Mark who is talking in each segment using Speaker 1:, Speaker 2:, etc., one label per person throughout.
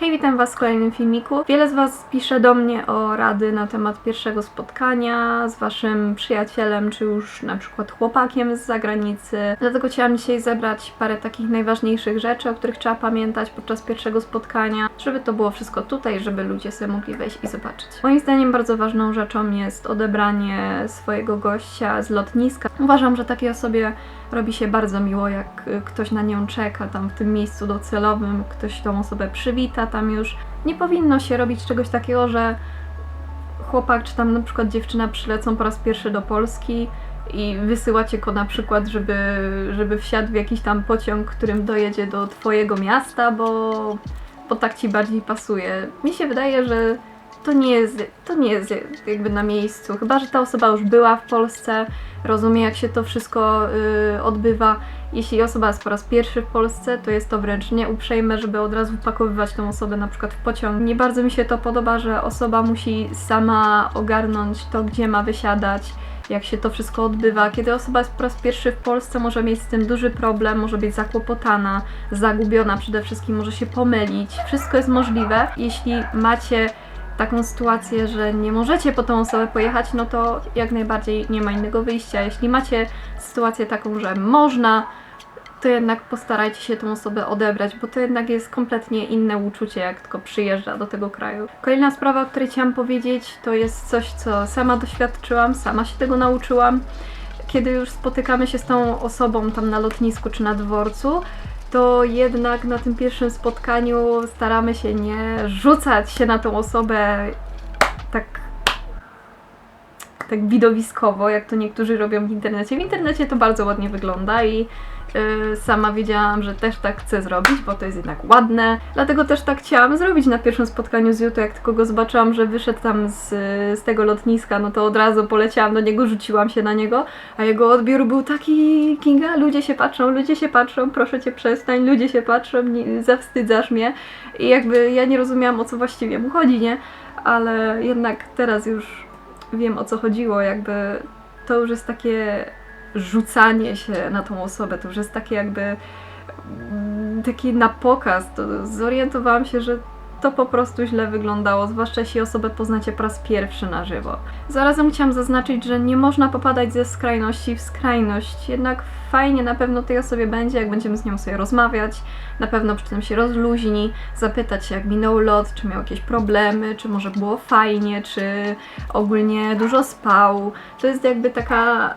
Speaker 1: Hej, witam Was w kolejnym filmiku. Wiele z Was pisze do mnie o rady na temat pierwszego spotkania z Waszym przyjacielem, czy już na przykład chłopakiem z zagranicy. Dlatego chciałam dzisiaj zebrać parę takich najważniejszych rzeczy, o których trzeba pamiętać podczas pierwszego spotkania, żeby to było wszystko tutaj, żeby ludzie sobie mogli wejść i zobaczyć. Moim zdaniem bardzo ważną rzeczą jest odebranie swojego gościa z lotniska. Uważam, że takiej osobie robi się bardzo miło, jak ktoś na nią czeka tam w tym miejscu docelowym, ktoś tą osobę przywita tam już. Nie powinno się robić czegoś takiego, że chłopak czy tam na przykład dziewczyna przylecą po raz pierwszy do Polski i wysyłacie go na przykład, żeby, żeby wsiadł w jakiś tam pociąg, którym dojedzie do twojego miasta, bo, bo tak ci bardziej pasuje. Mi się wydaje, że to nie jest, to nie jest jakby na miejscu. Chyba, że ta osoba już była w Polsce, rozumie jak się to wszystko y, odbywa. Jeśli osoba jest po raz pierwszy w Polsce, to jest to wręcz nieuprzejme, żeby od razu wpakowywać tą osobę na przykład w pociąg. Nie bardzo mi się to podoba, że osoba musi sama ogarnąć to, gdzie ma wysiadać, jak się to wszystko odbywa. Kiedy osoba jest po raz pierwszy w Polsce, może mieć z tym duży problem, może być zakłopotana, zagubiona przede wszystkim, może się pomylić. Wszystko jest możliwe. Jeśli macie taką sytuację, że nie możecie po tą osobę pojechać, no to jak najbardziej nie ma innego wyjścia. Jeśli macie sytuację taką, że można, to jednak postarajcie się tą osobę odebrać, bo to jednak jest kompletnie inne uczucie, jak tylko przyjeżdża do tego kraju. Kolejna sprawa, o której chciałam powiedzieć, to jest coś, co sama doświadczyłam, sama się tego nauczyłam. Kiedy już spotykamy się z tą osobą tam na lotnisku czy na dworcu, to jednak na tym pierwszym spotkaniu staramy się nie rzucać się na tą osobę tak tak widowiskowo, jak to niektórzy robią w internecie. W internecie to bardzo ładnie wygląda i sama wiedziałam, że też tak chcę zrobić, bo to jest jednak ładne. Dlatego też tak chciałam zrobić na pierwszym spotkaniu z Juto, jak tylko go zobaczyłam, że wyszedł tam z, z tego lotniska, no to od razu poleciałam do niego, rzuciłam się na niego, a jego odbiór był taki, Kinga, ludzie się patrzą, ludzie się patrzą, proszę cię przestań, ludzie się patrzą, nie, zawstydzasz mnie. I jakby ja nie rozumiałam, o co właściwie mu chodzi, nie? Ale jednak teraz już wiem o co chodziło, jakby to już jest takie rzucanie się na tą osobę, to już jest takie jakby mm, taki na pokaz, to zorientowałam się, że to po prostu źle wyglądało, zwłaszcza jeśli osobę poznacie po raz pierwszy na żywo. Zarazem chciałam zaznaczyć, że nie można popadać ze skrajności w skrajność, jednak fajnie na pewno tej osobie będzie, jak będziemy z nią sobie rozmawiać, na pewno przy tym się rozluźni, zapytać się jak minął lot, czy miał jakieś problemy, czy może było fajnie, czy ogólnie dużo spał. To jest jakby taka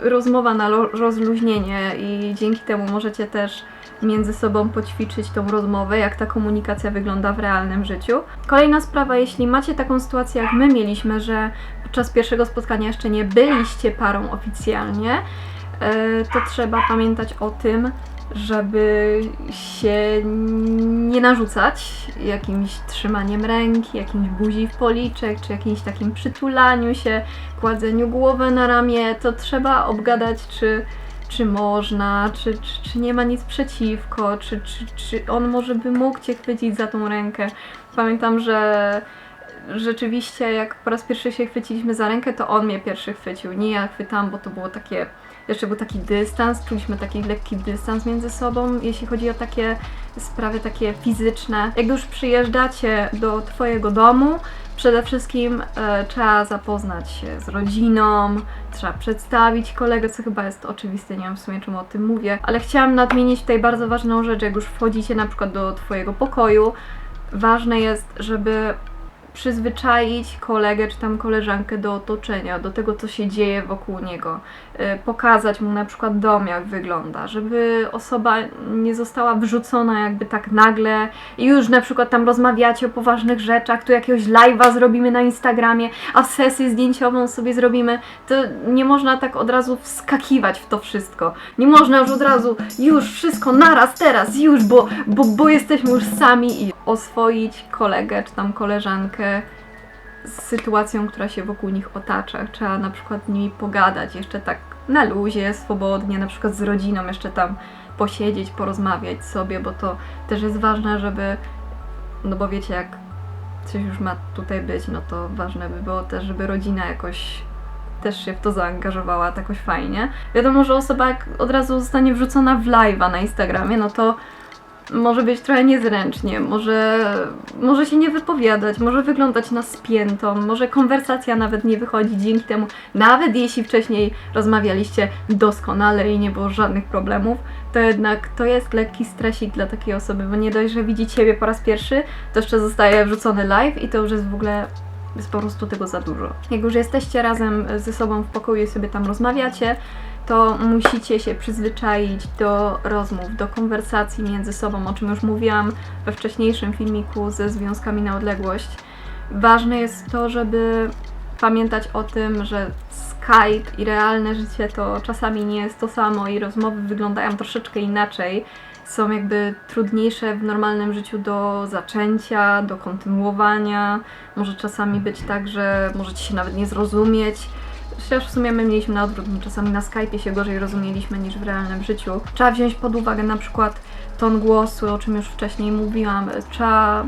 Speaker 1: y, rozmowa na rozluźnienie i dzięki temu możecie też między sobą poćwiczyć tą rozmowę, jak ta komunikacja wygląda w realnym życiu. Kolejna sprawa, jeśli macie taką sytuację jak my mieliśmy, że podczas pierwszego spotkania jeszcze nie byliście parą oficjalnie, e, to trzeba pamiętać o tym, żeby się nie narzucać jakimś trzymaniem ręki, jakimś buzi w policzek, czy jakimś takim przytulaniu się, kładzeniu głowy na ramię. To trzeba obgadać, czy czy można, czy, czy, czy nie ma nic przeciwko, czy, czy, czy on może by mógł Cię chwycić za tą rękę. Pamiętam, że rzeczywiście jak po raz pierwszy się chwyciliśmy za rękę, to on mnie pierwszy chwycił, nie ja chwytam, bo to było takie, jeszcze był taki dystans, czuliśmy taki lekki dystans między sobą, jeśli chodzi o takie sprawy takie fizyczne. Jak już przyjeżdżacie do Twojego domu, Przede wszystkim e, trzeba zapoznać się z rodziną, trzeba przedstawić kolegę, co chyba jest oczywiste, nie wiem w sumie czemu o tym mówię, ale chciałam nadmienić tutaj bardzo ważną rzecz, jak już wchodzicie na przykład do Twojego pokoju, ważne jest, żeby przyzwyczaić kolegę czy tam koleżankę do otoczenia, do tego, co się dzieje wokół niego. Y, pokazać mu na przykład dom, jak wygląda, żeby osoba nie została wrzucona jakby tak nagle i już na przykład tam rozmawiacie o poważnych rzeczach, tu jakiegoś live'a zrobimy na Instagramie, a sesję zdjęciową sobie zrobimy, to nie można tak od razu wskakiwać w to wszystko. Nie można już od razu, już wszystko naraz, teraz, już, bo, bo, bo jesteśmy już sami i oswoić kolegę czy tam koleżankę z sytuacją, która się wokół nich otacza. Trzeba na przykład z nimi pogadać jeszcze tak na luzie, swobodnie, na przykład z rodziną jeszcze tam posiedzieć, porozmawiać sobie, bo to też jest ważne, żeby, no bo wiecie, jak coś już ma tutaj być, no to ważne by było też, żeby rodzina jakoś też się w to zaangażowała jakoś fajnie. Wiadomo, że osoba jak od razu zostanie wrzucona w live'a na Instagramie, no to może być trochę niezręcznie, może, może się nie wypowiadać, może wyglądać na spiętą, może konwersacja nawet nie wychodzi dzięki temu, nawet jeśli wcześniej rozmawialiście doskonale i nie było żadnych problemów, to jednak to jest lekki stresik dla takiej osoby, bo nie dość, że widzi Ciebie po raz pierwszy, to jeszcze zostaje wrzucony live i to już jest w ogóle jest po prostu tego za dużo. Jak już jesteście razem ze sobą w pokoju i sobie tam rozmawiacie, to musicie się przyzwyczaić do rozmów, do konwersacji między sobą, o czym już mówiłam we wcześniejszym filmiku ze związkami na odległość. Ważne jest to, żeby pamiętać o tym, że Skype i realne życie to czasami nie jest to samo i rozmowy wyglądają troszeczkę inaczej. Są jakby trudniejsze w normalnym życiu do zaczęcia, do kontynuowania. Może czasami być tak, że możecie się nawet nie zrozumieć. Chociaż w sumie my mieliśmy na odwrót, my czasami na Skype'ie się gorzej rozumieliśmy niż w realnym życiu. Trzeba wziąć pod uwagę na przykład ton głosu, o czym już wcześniej mówiłam. Trzeba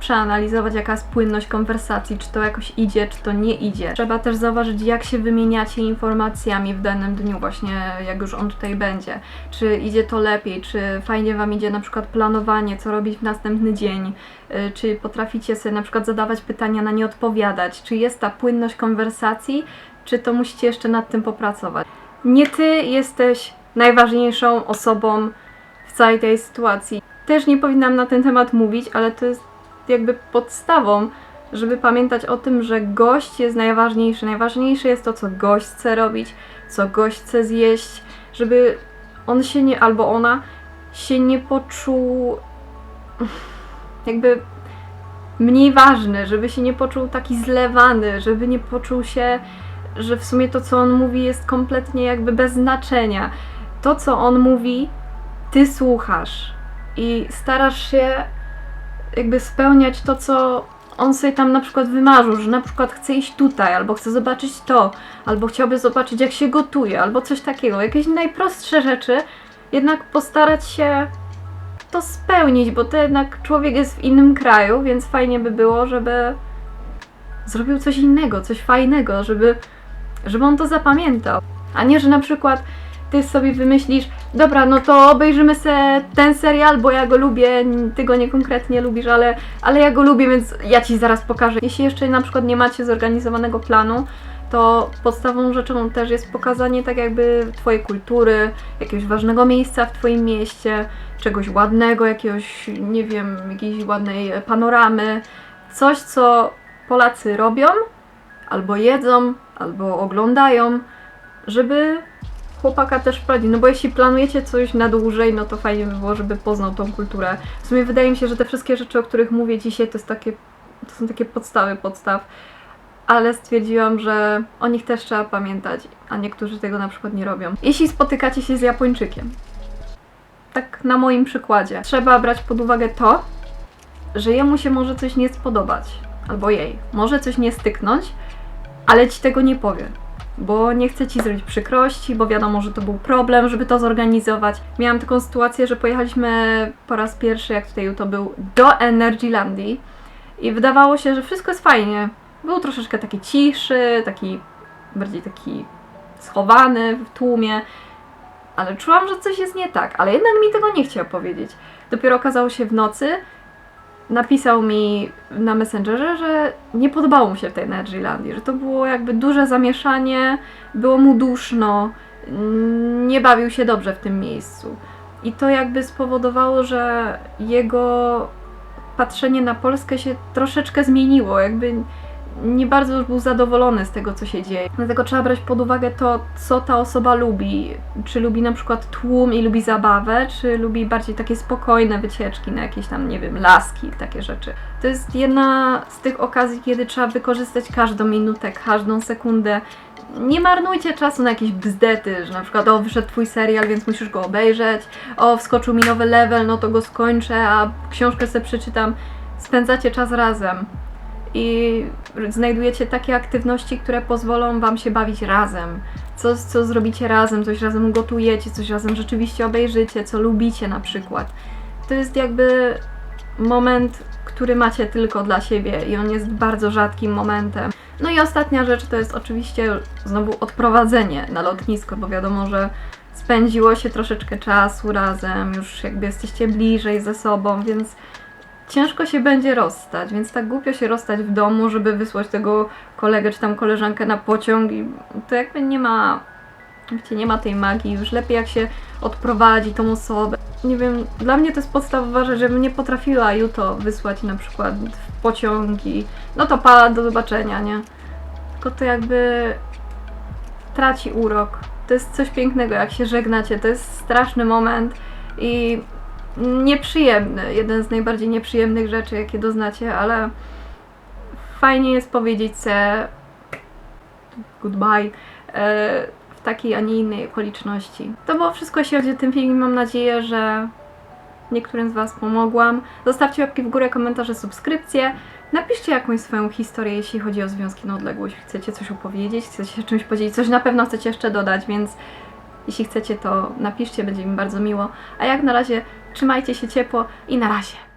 Speaker 1: przeanalizować, jaka jest płynność konwersacji, czy to jakoś idzie, czy to nie idzie. Trzeba też zauważyć, jak się wymieniacie informacjami w danym dniu, właśnie jak już on tutaj będzie. Czy idzie to lepiej, czy fajnie Wam idzie na przykład planowanie, co robić w następny dzień, y, czy potraficie sobie na przykład zadawać pytania, na nie odpowiadać, czy jest ta płynność konwersacji, czy to musicie jeszcze nad tym popracować. Nie Ty jesteś najważniejszą osobą w całej tej sytuacji. Też nie powinnam na ten temat mówić, ale to jest jakby podstawą, żeby pamiętać o tym, że gość jest najważniejszy. Najważniejsze jest to, co gość chce robić, co gość chce zjeść, żeby on się nie, albo ona się nie poczuł jakby mniej ważny, żeby się nie poczuł taki zlewany, żeby nie poczuł się, że w sumie to, co on mówi, jest kompletnie jakby bez znaczenia. To, co on mówi, ty słuchasz i starasz się jakby spełniać to, co on sobie tam na przykład wymarzył, że na przykład chce iść tutaj, albo chce zobaczyć to, albo chciałby zobaczyć, jak się gotuje, albo coś takiego. Jakieś najprostsze rzeczy, jednak postarać się to spełnić, bo to jednak człowiek jest w innym kraju, więc fajnie by było, żeby zrobił coś innego, coś fajnego, żeby, żeby on to zapamiętał. A nie, że na przykład ty sobie wymyślisz, dobra, no to obejrzymy se ten serial, bo ja go lubię, ty go nie konkretnie lubisz, ale, ale ja go lubię, więc ja ci zaraz pokażę. Jeśli jeszcze na przykład nie macie zorganizowanego planu, to podstawową rzeczą też jest pokazanie tak jakby twojej kultury, jakiegoś ważnego miejsca w twoim mieście, czegoś ładnego, jakiegoś, nie wiem, jakiejś ładnej panoramy, coś co Polacy robią, albo jedzą, albo oglądają, żeby chłopaka też wprowadzić. No bo jeśli planujecie coś na dłużej, no to fajnie by było, żeby poznał tą kulturę. W sumie wydaje mi się, że te wszystkie rzeczy, o których mówię dzisiaj, to, jest takie, to są takie podstawy podstaw. Ale stwierdziłam, że o nich też trzeba pamiętać, a niektórzy tego na przykład nie robią. Jeśli spotykacie się z Japończykiem, tak na moim przykładzie, trzeba brać pod uwagę to, że jemu się może coś nie spodobać, albo jej, może coś nie styknąć, ale ci tego nie powie bo nie chcę ci zrobić przykrości, bo wiadomo, że to był problem, żeby to zorganizować. Miałam taką sytuację, że pojechaliśmy po raz pierwszy, jak tutaj to był, do Energylandii i wydawało się, że wszystko jest fajnie. Był troszeczkę taki ciszy, taki bardziej taki schowany w tłumie, ale czułam, że coś jest nie tak, ale jednak mi tego nie chciał powiedzieć. Dopiero okazało się w nocy, napisał mi na Messengerze, że nie podobało mu się w tej Energylandii, że to było jakby duże zamieszanie, było mu duszno, nie bawił się dobrze w tym miejscu. I to jakby spowodowało, że jego patrzenie na Polskę się troszeczkę zmieniło, jakby nie bardzo już był zadowolony z tego, co się dzieje. Dlatego trzeba brać pod uwagę to, co ta osoba lubi. Czy lubi na przykład tłum i lubi zabawę, czy lubi bardziej takie spokojne wycieczki na jakieś tam, nie wiem, laski, takie rzeczy. To jest jedna z tych okazji, kiedy trzeba wykorzystać każdą minutę, każdą sekundę. Nie marnujcie czasu na jakieś bzdety, że na przykład o, wyszedł twój serial, więc musisz go obejrzeć, o, wskoczył mi nowy level, no to go skończę, a książkę sobie przeczytam. Spędzacie czas razem i znajdujecie takie aktywności, które pozwolą Wam się bawić razem. Co, co zrobicie razem, coś razem gotujecie, coś razem rzeczywiście obejrzycie, co lubicie na przykład. To jest jakby moment, który macie tylko dla siebie i on jest bardzo rzadkim momentem. No i ostatnia rzecz to jest oczywiście znowu odprowadzenie na lotnisko, bo wiadomo, że spędziło się troszeczkę czasu razem, już jakby jesteście bliżej ze sobą, więc ciężko się będzie rozstać, więc tak głupio się rozstać w domu, żeby wysłać tego kolegę czy tam koleżankę na pociąg i to jakby nie ma, wiecie, nie ma tej magii, już lepiej jak się odprowadzi tą osobę. Nie wiem, dla mnie to jest podstawowa rzecz, żebym nie potrafiła Juto wysłać na przykład w pociągi, no to pa, do zobaczenia, nie? Tylko to jakby traci urok. To jest coś pięknego, jak się żegnacie, to jest straszny moment i nieprzyjemny, jeden z najbardziej nieprzyjemnych rzeczy, jakie doznacie, ale fajnie jest powiedzieć se goodbye e, w takiej, a nie innej okoliczności. To było wszystko, jeśli chodzi o ten film. Mam nadzieję, że niektórym z Was pomogłam. Zostawcie łapki w górę, komentarze, subskrypcje. Napiszcie jakąś swoją historię, jeśli chodzi o związki na odległość. Chcecie coś opowiedzieć, chcecie się czymś podzielić, coś na pewno chcecie jeszcze dodać, więc jeśli chcecie, to napiszcie, będzie mi bardzo miło. A jak na razie, trzymajcie się ciepło i na razie.